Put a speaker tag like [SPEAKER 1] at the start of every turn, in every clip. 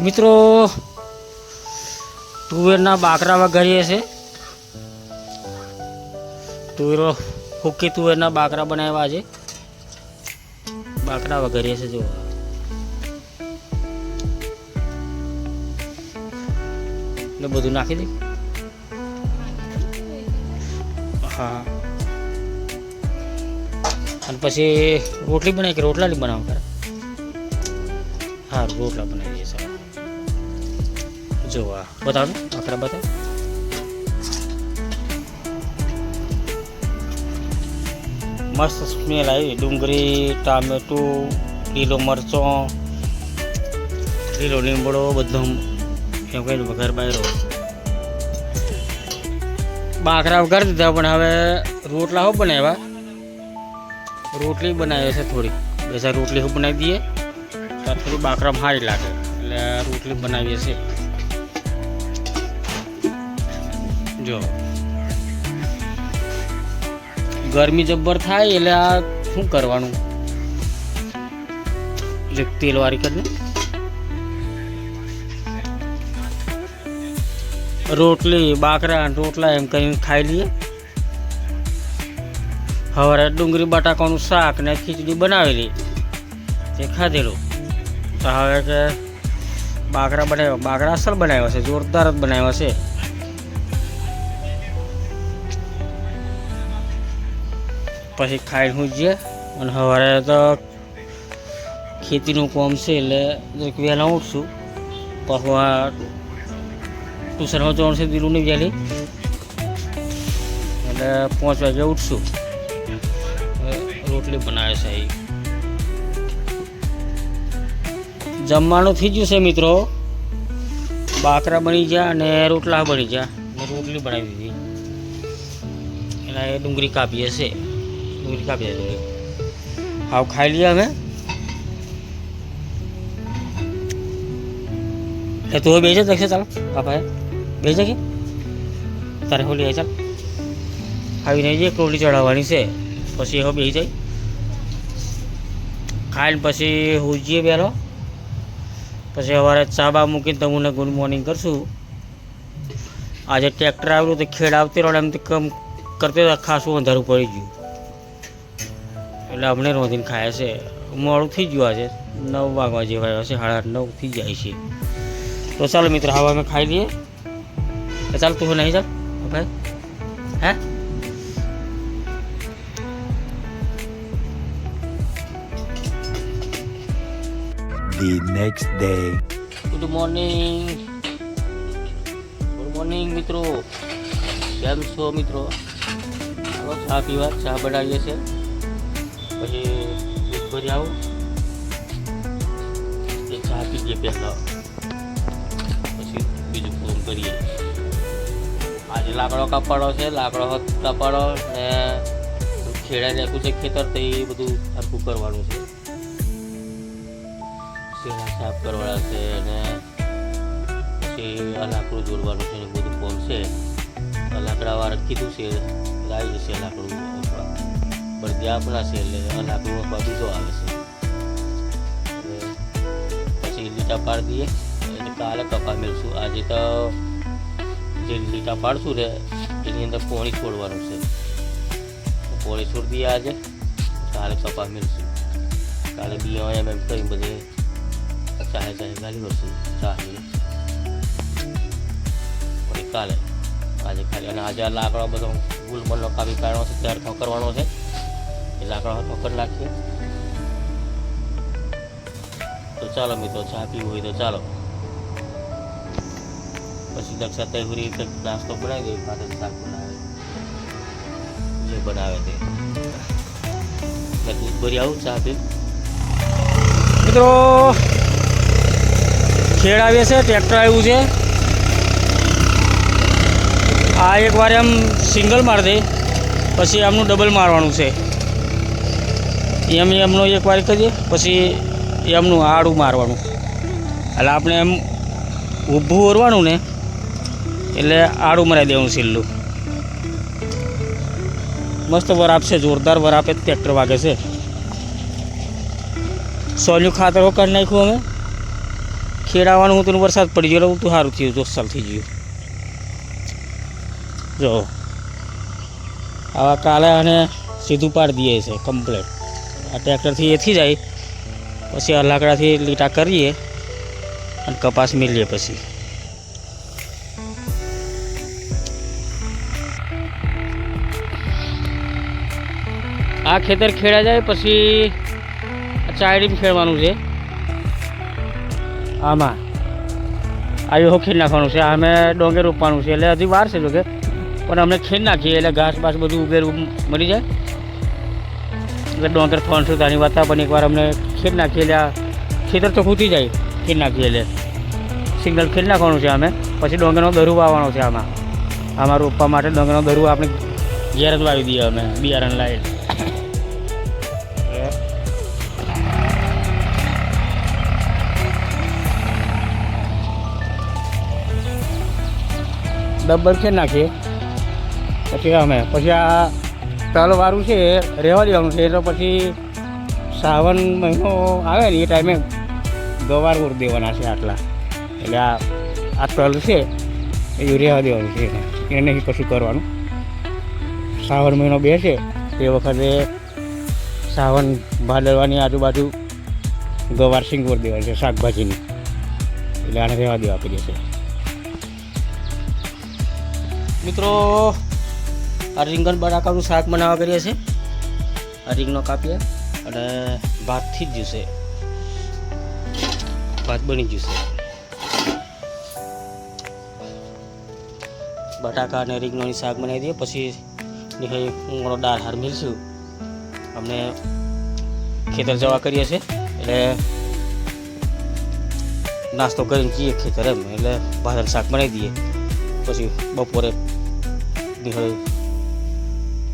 [SPEAKER 1] મિત્રો, તુવેરના બાકરા વઘારીએ છે. તુવેરો, હુકી તુવેરના બાકરા બનાવ્યા છે. બાકરા વઘારીએ છે જો એટલે બધું નાખી દે. હા. અને પછી રોટલી બનાવી કે રોટલા નહીં બનાવ કરે? હા, રોટલા બનાવીએ. જો આ બતાવો આકડા બતાવો મસ્ત સ્મેલ આવી ડુંગળી ટામેટું લીલો મરચો લીલો લીમડો બધું એમ કહીને વઘાર બાયરો બાકરા વઘાર દીધા પણ હવે રોટલા હું બનાવ્યા રોટલી બનાવી છે થોડી બેસા રોટલી હું બનાવી દઈએ તો થોડી બાકરામાં સારી લાગે એટલે રોટલી બનાવીએ છીએ જો. ગરમી જબ્બર થાય એટલે આ શું કરવાનું? જે તેલવાળી કરીને રોટલી, બાકરા, રોટલા એમ કરીને ખાઈ લઈએ. સવારે ડુંગળી, બટાકાનું શાક ને ખીચડી બનાવેલી તે ખાધેલું. તો હવે કે બાકરા બનાવ્યા. બાકરા અસલ બનાવ્યા છે, જોરદાર જ બનાવ્યા છે. પછી ખાઈને હું અને સવારે તો ખેતીનું કામ છે એટલે વહેલા ઉઠશું. પછી આ ટ્યુશનમાં જવાનું છે દિલુની વહેલી. એટલે પાંચ વાગે ઉઠશું. રોટલી બનાવે છે એ જમવાનું થઈ ગયું છે મિત્રો. બાકરા બની ગયા અને રોટલા બની ગયા. રોટલી બનાવી દીધી. એના એ ડુંગળી કાપીએ છે દીધી હાવ ખાઈ લઈએ અમે એ તું બે છે દેખશે ચાલો બાપા બે છે કે તારે હોલી ચાલ આવીને જે કોળી ચડાવવાની છે પછી હવે બે જાય ખાઈને પછી હુજીએ બેરો પછી સવારે ચા બા મૂકીને તમને ગુડ મોર્નિંગ કરશું આજે ટ્રેક્ટર આવેલું તો ખેડ આવતી રહે એમ તો કમ કરતે ખાસું અંધારું પડી ગયું એટલે અમને રોધીને ખાય છે. મોડું થઈ ગયું આજે. નવ વાગવા જેવા છે. સાડા આઠ નવ થઈ જાય છે. તો ચાલો મિત્ર હવે અમે ખાઈ લઈએ. તો ચાલ તું નહીં ચાલ. ભાઈ. હે?
[SPEAKER 2] The next day.
[SPEAKER 1] Good morning good morning મિત્રો. કેમ છો મિત્રો? ચા પીવા ચા બનાવીએ છે પછી ભરી આવું. એ ચા પીએ પહેલાં. પછી બીજું કામ કરીએ. આજે લાકડો કપાડો છે, લાકડો કપાડો ને ખેડા નાખ્યું છે ખેતર તો એ બધું સરખું કરવાનું છે. શેણા સાફ કરવાના છે ને પછી આ લાકડું જોડવાનું છે ને બધું કોમ છે. લાકડાવાળા કીધું છે, લાવી જશે લાકડું અથવા બળદી આપણા છે એટલે આ લાકડું અથવા બીજો આવે છે. પછી લીટા પાડી દઈએ. એટલે કાલે કપા મેળશું આજે તો જે લીટા પાડશું ને, એની અંદર પોણી છોડવાનું છે. પોણી છોડી દઈએ આજે. કાલે કપા મેળશું કાલે બિયા એમ એમ કરી બધે ચાહે ચાહે ગાલી વસ્તુ ચાહે. અને કાલે. આજે ખાલી અને આજે લાકડો બધો ગુલમરનો કાપી કાઢવાનો છે. તૈયાર કરવાનો છે. એ હતો ઠોકર નાખીએ. તો ચાલો મિત્રો, ચા પીવું હોય તો ચાલો. પછી દક્ષા તૈહુરી કંઈક નાસ્તો બનાવી દઈએ પાછળ શાક બનાવે. જે બનાવે તે. દૂધ ભરી આવું ચા પી. મિત્રો, ખેડ આવે છે, ટ્રેક્ટર આવ્યું છે. આ એક વાર એમ સિંગલ માર દે, પછી આમનું ડબલ મારવાનું છે. એમ એમનો એક વાર કરીએ પછી એમનું આડું મારવાનું. એટલે આપણે એમ ઊભું ઓરવાનું ને, એટલે આડું મરાઈ દેવાનું છેલ્લું. મસ્ત વર આપશે, જોરદાર વર આપે, ટ્રેક્ટર વાગે છે. સોલ્યું ખાતર કરી નાખ્યું અમે. ખેડાવાનું હતું વરસાદ પડી ગયો તો સારું થયું જોસાલ થઈ ગયું. જો. આવા કાલે અને સીધું પાડી દઈએ છે કમ્પ્લેટ આ ટ્રેક્ટરથી એથી જાય, પછી આ લાકડાથી લીટા કરીએ અને કપાસ મેલીએ પછી. આ ખેતર ખેડા જાય પછી ચાયડીમાં ખેડવાનું છે. આમાં આવી ખીર નાખવાનું છે. અમે ડોંગે રોપવાનું છે. એટલે હજી વાર છે જોકે. પણ અમને ખીર નાખીએ એટલે ઘાસ બાસ બધું ઉગેર મળી જાય. ડોંગર ફોન શું તાની વાત પણ એકવાર અમને ખેડ નાખીએ એટલે ખેતર તો ખૂટી જાય ખેડ નાખીએ એટલે સિગ્નલ ખેડ નાખવાનું છે અમે પછી ડોંગરનો દરુ વાવવાનો છે આમાં. આમાં રોપવા માટે ડોંગરનો દરુ આપણે ઘેર જ વાવી દઈએ અમે, બિયારણ લાવીને. ડબ્બલ ખેડ નાખીએ. પછી અમે પછી આ તલવાળું છે, રહેવા દેવાનું છે, તો પછી શ્રાવણ મહિનો આવે ને એ ટાઈમે ગવાર ઉર દેવાના છે આટલા. એટલે આ આ તલ છે, એ રહેવા દેવાનું છે. એને નહીં કશું કરવાનું. શ્રાવણ મહિનો બે છે તે વખતે શ્રાવણ ભાદરવાની આજુબાજુ ગવાર સિંગોર દેવાની છે, શાકભાજીની. એટલે આને રહેવા દેવા આપી છે મિત્રો આ રીંગણ બટાકાનું શાક બનાવવા કરીએ છીએ. આ રીંગનો કાપીએ અને ભાતથી જ જશે ભાત બની જશે બટાકા અને રીંગણોની શાક બનાવી દઈએ. પછી ઊંઘનો દાળ હાર મિલશું. અમને ખેતર જવા કરીએ છીએ. એટલે નાસ્તો કરીને જઈએ ખેતર એમ. એટલે ભાત શાક બનાવી દઈએ. પછી બપોરે નિહાઈ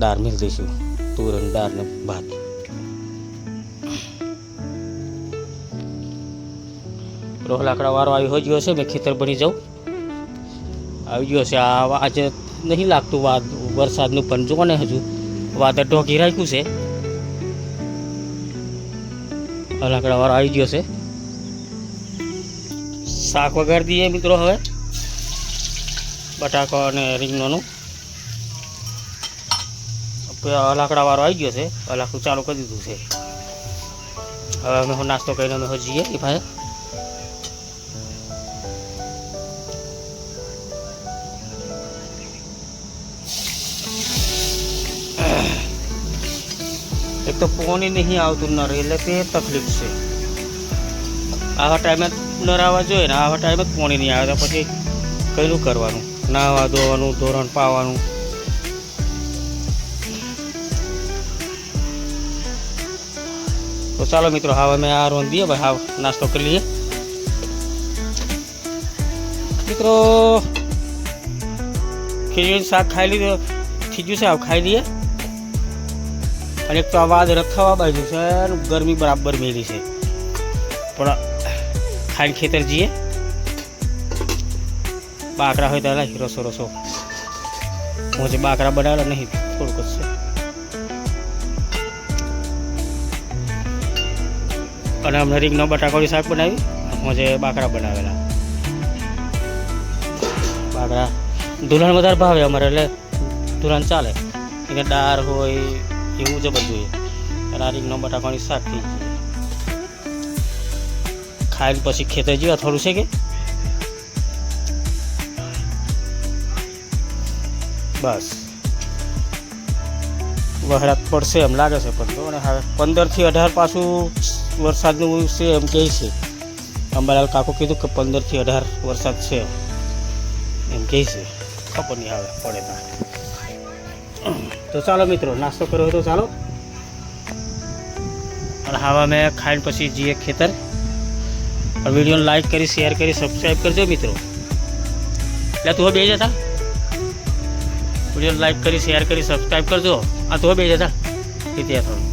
[SPEAKER 1] દાળ મિલ દઈશું તુર અને દાળ ને ભાત રોહ લાકડા વાળો આવી ગયો છે, મેં ખેતર બની જાઉં. આવી ગયો છે, આ આજે નહીં લાગતું, વાદ, વરસાદનું, પણ જો ને હજુ. વાદળ ઢોકી રાખ્યું છે. લાકડા વાળો આવી ગયો છે. શાક વગાડી દઈએ મિત્રો હવે. બટાકો અને રીંગણોનું. લાકડા વાળો આવી ગયો છે લાકડું ચાલુ કરી દીધું છે. હવે અમે નાસ્તો કરીને અમે જઈએ એ ભાઈ. એક તો પોણી નહીં આવતું નર, એટલે તે તકલીફ છે. આવા ટાઈમે નર આવવા જોઈએ ને, આવા ટાઈમે જ પોણી નહીં આવે, તો પછી કયું કરવાનું? નાહવા ધોવાનું, ધોરણ પાવાનું? તો ચાલો મિત્રો, હવે અમે આ રોન દઈએ, ભાઈ હા નાસ્તો કરી લઈએ. મિત્રો ખીચડી શાક ખાઈ લીધું છે, હવે ખાઈ લઈએ. અને એક તો આ રખાવા બાજુ છે ગરમી બરાબર મેલી છે. પણ ખાઈને ખેતર જઈએ. બાકરા હોય તો રસો રસો. હું જે બાકરા બનાવેલા નહીં અને અમને રીંગનો બટાકાનું શાક બનાવી હું જે બાકરા બનાવેલા. બાકરા દુલ્હન વધારે ભાવે અમારે, એટલે દુલ્હન ચાલે. એને દાળ હોય એવું જ બધું અને આ રીંગનો બટાકાની શાક થઈ ગયું ખાઈને પછી ખેતર જેવા થોડું છે કે? બસ. વહેરાત પડશે એમ લાગે છે પણ અને હવે પંદરથી અઢાર પાછું વરસાદનું છે એમ કહે છે. અંબાલાલ કાકો કીધું કે પંદરથી અઢાર વરસાદ છે. એમ કહે છે. ખબર નહીં આવે, પડે ત્યાં તો ચાલો મિત્રો, નાસ્તો કર્યો હોય તો ચાલો. અને હવે અમે ખાઈને પછી જઈએ ખેતર. વિડીયોને લાઈક કરી શેર કરી સબસ્ક્રાઈબ કરજો મિત્રો. એટલે તું બે જતા વીડિયો લાઈક કરી શેર કરી સબસ્ક્રાઈબ કરજો. આ તો બે જતા રીતે થોડું.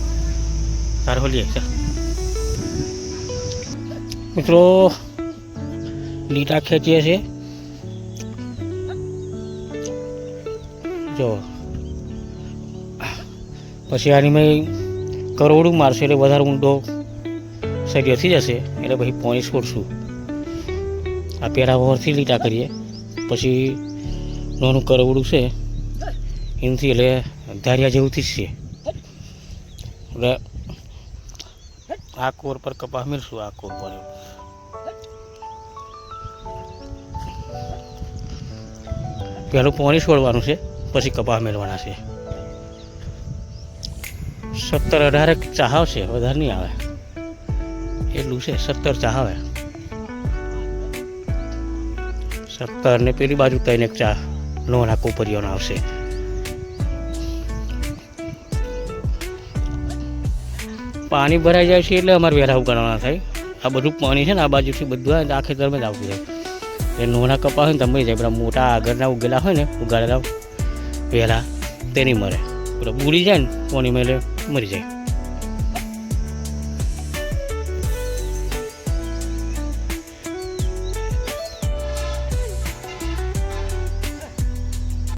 [SPEAKER 1] તારે હોલીએ ચાલ મિત્રો લીટા ખેંચીએ છીએ. જો. પછી આની મેં કરોડું મારશે એટલે વધારે ઊંડો સરિયો થઈ જશે. એટલે પછી પોણી છોડશું. આ પહેલાં વરથી લીટા કરીએ. પછી નાનું કરવડું છે. એનાથી એટલે ધારિયા જેવું જ છે એટલે આ કોર પર કપાસ મેળશું આ કોર પર? પહેલું પાણી છોડવાનું છે, પછી કપાસ મેળવાના છે. સત્તર અઢાર ચાહ આવશે, વધારે નહીં આવે. એટલું છે, સત્તર ચાહ આવે. સત્તર ને પેલી બાજુ ત્રણ એક ચા લોના કોપરીઓના આવશે. પાણી ભરાઈ જાય છે એટલે અમારે વેરા ઉગાડવાના થાય. આ બધું પાણી છે ને આ બાજુથી બધું આ ખેતરમાં જ આવતું જાય એ નોના કપા હોય ને તમે જાય પેલા મોટા આગળના ઉગેલા હોય ને, ઉગાડેલા વેલા તે નહીં મરે. પેલા બુડી જાય ને પાણીમાં એટલે મરી જાય.